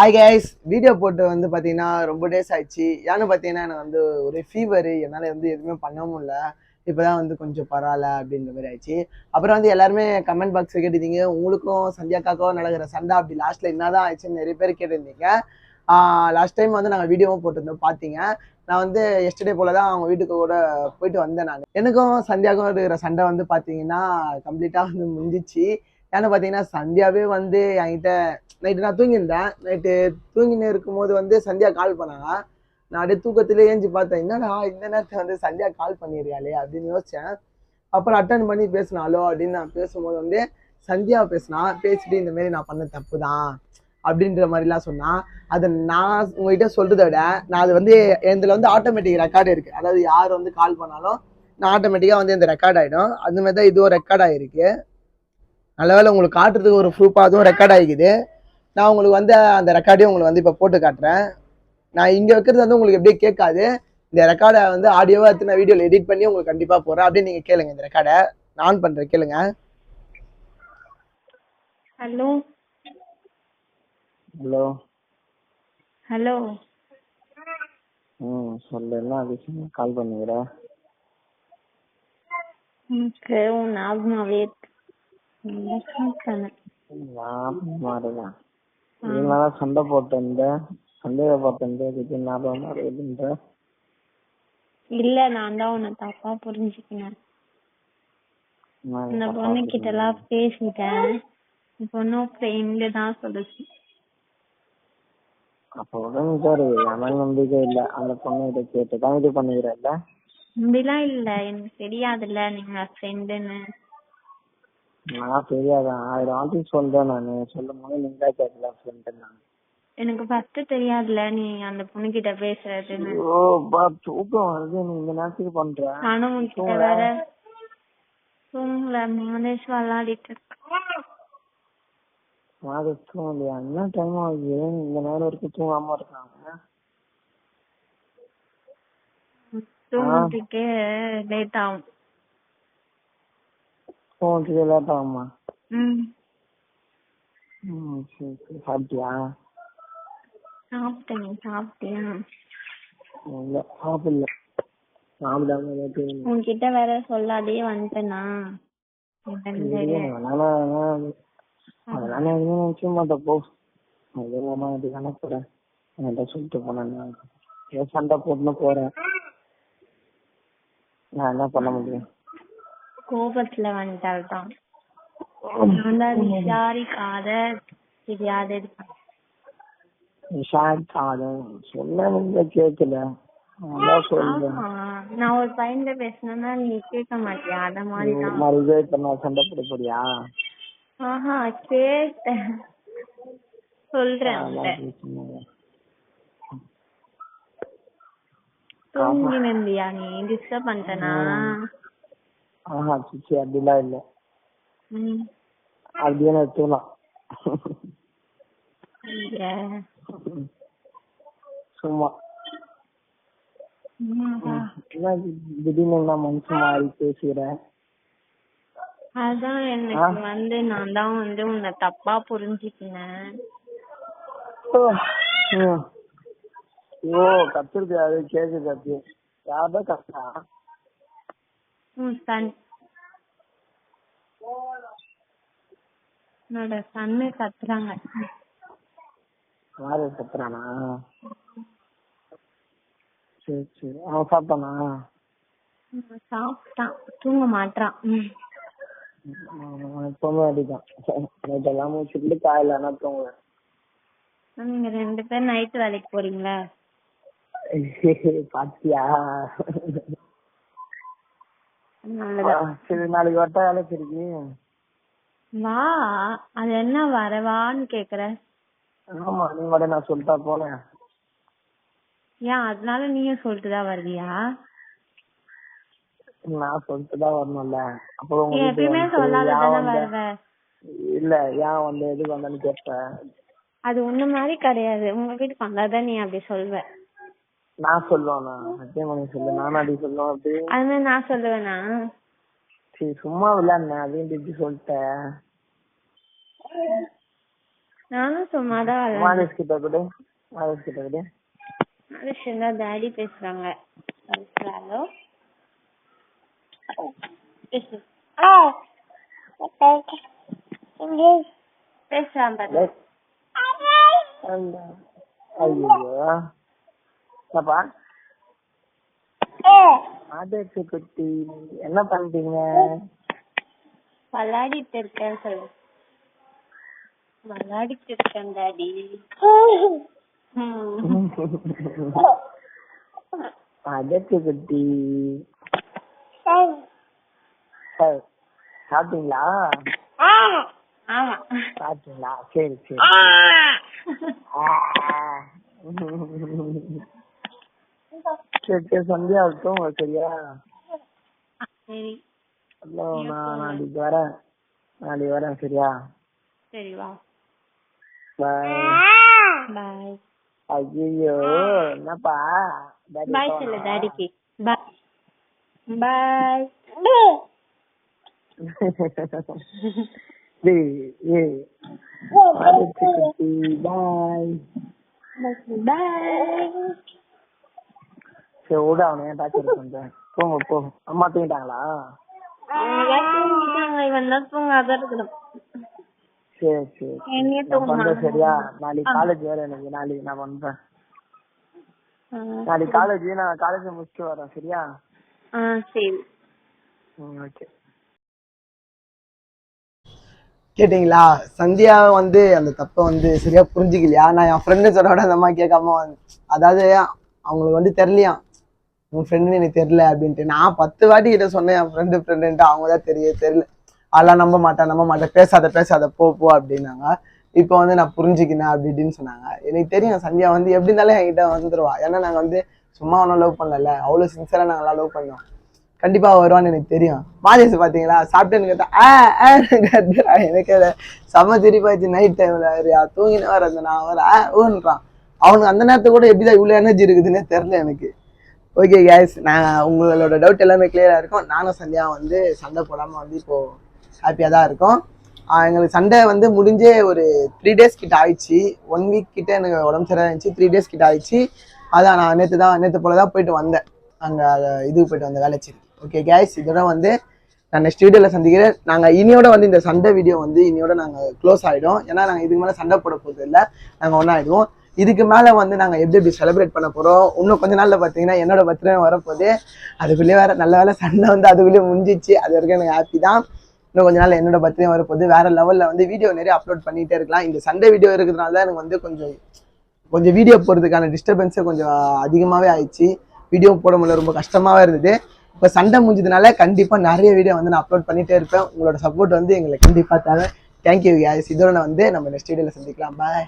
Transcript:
Hi guys video போட்டு வந்து பார்த்தீங்கன்னா ரொம்ப டேஸ் ஆயிடுச்சு. ஏன்னு பார்த்தீங்கன்னா எனக்கு வந்து ஒரு ஃபீவர் என்னால் வந்து எதுவுமே பண்ண முடியல. இப்போதான் வந்து கொஞ்சம் பரவாயில்ல அப்படின்ற மாதிரி ஆயிடுச்சு. அப்புறம் வந்து எல்லாருமே கமெண்ட் பாக்ஸில் கேட்டிருந்தீங்க உங்களுக்கும் சந்தியாக்காக்கும் நடக்கிற சண்டை அப்படி லாஸ்ட்டில் என்ன தான் ஆயிடுச்சுன்னு நிறைய பேர் கேட்டிருந்தீங்க. லாஸ்ட் டைம் வந்து நாங்கள் வீடியோவும் போட்டிருந்தோம் பார்த்தீங்க நான் வந்து எஸ்டர்டே போல தான் அவங்க வீட்டுக்கு கூட போயிட்டு வந்தேன் நான். எனக்கும் சந்தியாவுக்கும் இருக்கிற சண்டை வந்து பார்த்தீங்கன்னா கம்ப்ளீட்டாக வந்து முடிஞ்சிச்சு. ஏன்னு பார்த்தீங்கன்னா சந்தியாவே வந்து என்கிட்ட நைட்டு நான் தூங்கியிருந்தேன். நைட்டு தூங்கின்னு இருக்கும்போது வந்து சந்தியா கால் பண்ணாங்க நான் அப்படியே தூக்கத்திலே ஏஞ்சி பார்த்தேன். என்னடா இந்த நேரத்தில் வந்து சந்தியா கால் பண்ணிடுறியாளே அப்படின்னு யோசித்தேன் அப்புறம் அட்டன் பண்ணி பேசினாலோ அப்படின்னு நான் பேசும்போது வந்து சந்தியா பேசினா பேசிட்டு இந்த மாதிரி நான் பண்ண தப்பு தான் அப்படின்ற மாதிரிலாம் சொன்னால் அதை நான் உங்ககிட்ட சொல்கிறத விட நான் அது வந்து இதில் வந்து ஆட்டோமேட்டிக் ரெக்கார்டு இருக்குது அதாவது யார் வந்து கால் பண்ணாலும் நான் ஆட்டோமேட்டிக்காக வந்து இந்த ரெக்கார்ட் ஆகிடும் அந்த மாதிரி தான் இதுவும் ரெக்கார்ட் ஆகிருக்கு நல்ல வேளை உங்களுக்கு காட்டுறதுக்கு ஒரு ப்ரூஃபாக அதுவும் ரெக்கார்ட் ஆகிக்குது. நான் உங்களுக்கு வந்து அந்த ரெக்கார்டையும் உங்களுக்கு வந்து இப்போ போட்டு காட்டுறேன். நான் இங்கே வைக்கிறது வந்து உங்களுக்கு எப்படியே கேட்காது. இந்த ரெக்கார்டை வந்து ஆடியோவாக எடுத்து நான் வீடியோவில் எடிட் பண்ணி உங்களுக்கு கண்டிப்பாக போடுறேன். அப்படியே நீங்கள் கேளுங்க இந்த ரெக்கார்டை நான் ஆன் பண்ணுறேன் கேளுங்க. ஹலோ ஹலோ ஹலோ ம் சொல்லு என்ன விஷயம் கால் எனக்கு உன் ஞாபகமாவே இருக்கு. சண்டை போட்டிருந்த சந்தேகப்பட்டிருந்த இதுக்கு ஞாபகம் மாறுதுன்ற இல்ல நான் தான் உன்னை தப்பா புரிஞ்சுக்கினேன். இந்த பொண்ணு கிட்ட எல்லாம் பேசிட்டேன். பொண்ணும் ஃப்ரெண்டு தான் சொல்லுச்சு. அப்ப உடனே சார் எனக்கு நம்பிக்கை இல்ல. அந்த பொண்ணு இதை கேட்டுதான் இது பண்ணுகிறல்ல அப்படிலாம் இல்ல. எனக்கு தெரியாதுல்ல. நீங்க ஃப்ரெண்டுன்னு நான் தெரியாதான் ஆயிரம் வாட்டி சொல்றேன் நானு. சொல்லும் போது நீங்க கேட்கல எனக்கு ஃபர்ஸ்ட் தெரியாதுல்ல நீ அந்த பொண்ணு கிட்ட பேசுறதுன்னு ஓ பா தூக்கம் வருது. நீ இந்த நேரத்துக்கு பண்ற? நானும் உன்கிட்ட வேற தூங்கல. மாதேஷ் விளையாடிட்டு மாதிரி தூங்க இல்லையா என்ன டைம் ஆகுது? இந்த நேரம் வரைக்கும் தூங்காம இருக்காங்க? தூங்குறதுக்கே லேட் ஆகும். தூங்கத்துக்கு லேட் ஆகுமா ம். ம் சரி சரி. சாப்பிட்டியா? சாப்பிட்டேன் சாப்பிட்டியா இல்ல சாப்பிடல. சாப்பிடாம உன்கிட்ட வேற சொல்லாதே வந்துட்டேனா. அதனால எதுவும் நினைக்க மாட்டேன் போ. அது இல்லாம அது தானே போறேன் என்கிட்ட சொல்லிட்டு போனேன் சண்டை போட்டுன்னு போறேன்? நான் என்ன பண்ண முடியும்? கோபத்துல வந்துட்டால்தான் நான் தான் விசாரிக்காத தெரியாத ஆகும் சொன்ன நீங்க ஆமா. நான் ஒரு பையன்கிட்ட பேசினேன்னா நீ கேட்க மாட்டியா? அத இப்ப நான் சண்டை போட போறியா? ஆஹா கேட்டேன். சொல்றேன் அதான் அவன்கிட்ட. பிரச்சனை. தூங்கி நின்றியா நீ? டிஸ்டர்ப் பண்ணிட்டனா? ஆஹா சிச்சி அப்படிலாம் இல்ல. அப்படியே ஐயா. சும்மா. திடீர்னு மனுஷன் மாறி பேசுற? அதான் எனக்கு வந்து நான் தான் வந்து உன்னை தப்பா புரிஞ்சுக்கினேன். ஓ கத்துருக்கு அது கேக்குது அது யார்தான் கத்தா உன் சன். என்னோட சன்னு கத்துறாங்க. யாரு கத்துறானா? சரி சரி. அவன் சாப்பிட்டானா? சாப்பிட்டான். தூங்க மாட்டான் எப்பவுமே அடிதான் நைட் எல்லாம் முடிச்சுட்டு காலையில ஆனா தூங்குவேன். நீங்க ரெண்டு பேரும் நைட் வேலைக்கு போறீங்களா? பாத்தியா? சரி நாளைக்கு வட்ட வேலைக்கு வா அது என்ன வரவான்னு கேக்குற. ஆமா நீ வட நான் சொல்லிட்டா போனேன் ஏன் அதனால நீயும் சொல்லிட்டு தான் வருவியா? நான் சொல்லிட்டு தான் வரணும்ல. அப்போ உங்க எப்பயுமே சொல்லாத? வருவ. இல்ல ஏன் வந்து எதுக்கு வந்தேன்னு கேட்பேன் அது உன்ன மாதிரி கிடையாது. உங்க வீட்டுக்கு வந்தாதான் நீ அப்படி சொல்வ. நான் சொல்லுவேனா சத்தியமணி சொல்லு. நானும் அப்படி சொல்லுவேன். அப்படி. அது மாதிரி நான் சொல்லுவேனா சரி சும்மா விளையாடுனேன் அதையும் இப்படி சொல்லிட்டேன். நானும் சும்மா தான் மாதேஷ் கிட்ட கொடு. மாதேஷ் கிட்ட கொடு. மனுஷன் தான் டாடி பேசுறாங்க. ஹலோ. பேசு. பேசலாம் பாரு. ஐயோ என்னப்பா? மாதேஷ் குட்டி என்ன பண்றீங்க? விளையாடிட்டு இருக்கேன் சொல்லு. விளையாடிட்டு இருக்கேன் டாடி. மாதேஷ் குட்டி சாப்பிட்டீங்களா? சாப்பிட்டீங்களா? சரி சரி. சரி சரி சந்தியா சரியா? சரி. ஹலோ நான் நாளைக்கு வரேன். நாளைக்கு வரேன் சரியா? சரி வா. பாய் பாய் ஐயோ என்னப்பா? பாய்? சொல்லு டாடிக்கு பாய் பாய் சரி விடு அவனை ஏன் டார்ச்சர் பண்ற? தூங்க போ. அம்மா தூங்கிட்டாங்களா? இவன் தான் தூங்காத இருக்கணும் சரி சரி பண்றேன் சரியா? நாளைக்கு காலேஜ் வேற எனக்கு நாளைக்கு நான் பண்றேன். நாளைக்கு காலேஜ் நான் காலேஜ் முடிச்சுட்டு வரேன். சரியா? சரி. ஓகே கேட்டிங்களா? சந்தியா வந்து அந்த தப்பை வந்து சரியா புரிஞ்சுக்கலையா? நான் என் ஃப்ரெண்டு சொன்னோட அந்த அம்மா கேட்காம அதாவது அவங்களுக்கு வந்து தெரியலையாம். உன் ஃப்ரெண்டுன்னு எனக்கு தெரில அப்படின்ட்டு. நான் பத்து வாட்டி கிட்ட சொன்னேன் என் ஃப்ரெண்டு ஃப்ரெண்டுன்ட்டு அவங்க தான் தெரிய தெரில அதெல்லாம் நம்ப மாட்டேன் நம்ப மாட்டேன் பேசாத பேசாத போ போ அப்படின்னாங்க. இப்போ வந்து நான் புரிஞ்சுக்கினேன் அப்படி இப்படின்னு சொன்னாங்க. எனக்கு தெரியும் சந்தியா வந்து எப்படி இருந்தாலும் என்கிட்ட வந்துடுவா ஏன்னா நாங்கள் வந்து சும்மா ஒன்றும் லவ் பண்ணல அவ்வளோ சின்சராக நாங்களாம் லவ் பண்ணோம். கண்டிப்பாக வருவான்னு எனக்கு தெரியும். மாதேஷ் பார்த்தீங்களா சாப்பிட்டேன்னு கேட்டா ஆ ஆன்னு எனக்கு அதை செம்ம திருப்பாச்சு நைட் டைமில் யார் தூங்கினே வர அந்த நான் வர ஆ ஊன்றான். அவனுக்கு அந்த நேரத்துக்கு கூட எப்படிதான் இவ்வளோ எனர்ஜி இருக்குதுன்னே தெரில எனக்கு. ஓகே கேஸ் நான் உங்களோட டவுட் எல்லாமே கிளியராக இருக்கும். நானும் சந்தியா வந்து சண்டை போடாமல் வந்து இப்போது ஹாப்பியாக தான் இருக்கும். எங்களுக்கு சண்டை வந்து முடிஞ்சே ஒரு த்ரீ டேஸ் கிட்ட ஆயிடுச்சு. ஒன் வீக் கிட்ட எனக்கு உடம்பு சரியாக இருந்துச்சு. த்ரீ டேஸ் கிட்ட ஆயிடுச்சு. அதான் நான் நேற்று தான் நேற்று போல தான் போயிட்டு வந்தேன். அங்கே இதுக்கு போயிட்டு வந்தேன் வேலைச்சேரி ஓகே கேஸ் இதோட வந்து நான் நெக்ஸ்ட் வீடியோவில் சந்திக்கிறேன். நாங்கள் இனியோட வந்து இந்த சண்டை வீடியோ வந்து இனியோட நாங்கள் க்ளோஸ் ஆகிடும் ஏன்னா நாங்கள் இதுக்கு மேலே சண்டை போட போகிறது இல்லை. நாங்கள் ஒன்றா ஆகிடுவோம் இதுக்கு மேலே வந்து நாங்கள் எப்படி எப்படி செலிப்ரேட் பண்ண போகிறோம் இன்னும் கொஞ்ச நாளில் பார்த்தீங்கன்னா என்னோட பர்த்டே வரப்போது அதுக்குள்ளேயே வேறு நல்ல வேலை சண்டை வந்து அதுக்குள்ளேயே முடிஞ்சிச்சு. அது வரைக்கும் எனக்கு ஹாப்பி தான். இன்னும் கொஞ்ச நாள் என்னோட பர்த்டே வரப்போகுது. வேறு லெவலில் வந்து வீடியோ நிறைய அப்லோட் பண்ணிகிட்டே இருக்கலாம். இந்த சண்டே வீடியோ இருக்கிறதுனால தான் எனக்கு வந்து கொஞ்சம் கொஞ்சம் வீடியோ போடுறதுக்கான டிஸ்டர்பன்ஸே கொஞ்சம் அதிகமாகவே ஆயிடுச்சு. வீடியோ போட முடியல ரொம்ப கஷ்டமாகவே இருந்தது. இப்போ சண்டை முடிஞ்சதுனால கண்டிப்பாக நிறைய வீடியோ வந்து நான் அப்லோட் பண்ணிகிட்டே இருப்பேன். உங்களோட சப்போர்ட் வந்து எங்களுக்கு கண்டிப்பாக தேவை. தேங்க்யூ யாஸ் இதோட வந்து நம்ம நெக்ஸ்ட் வீடியோவில் சந்திக்கலாம். பாய்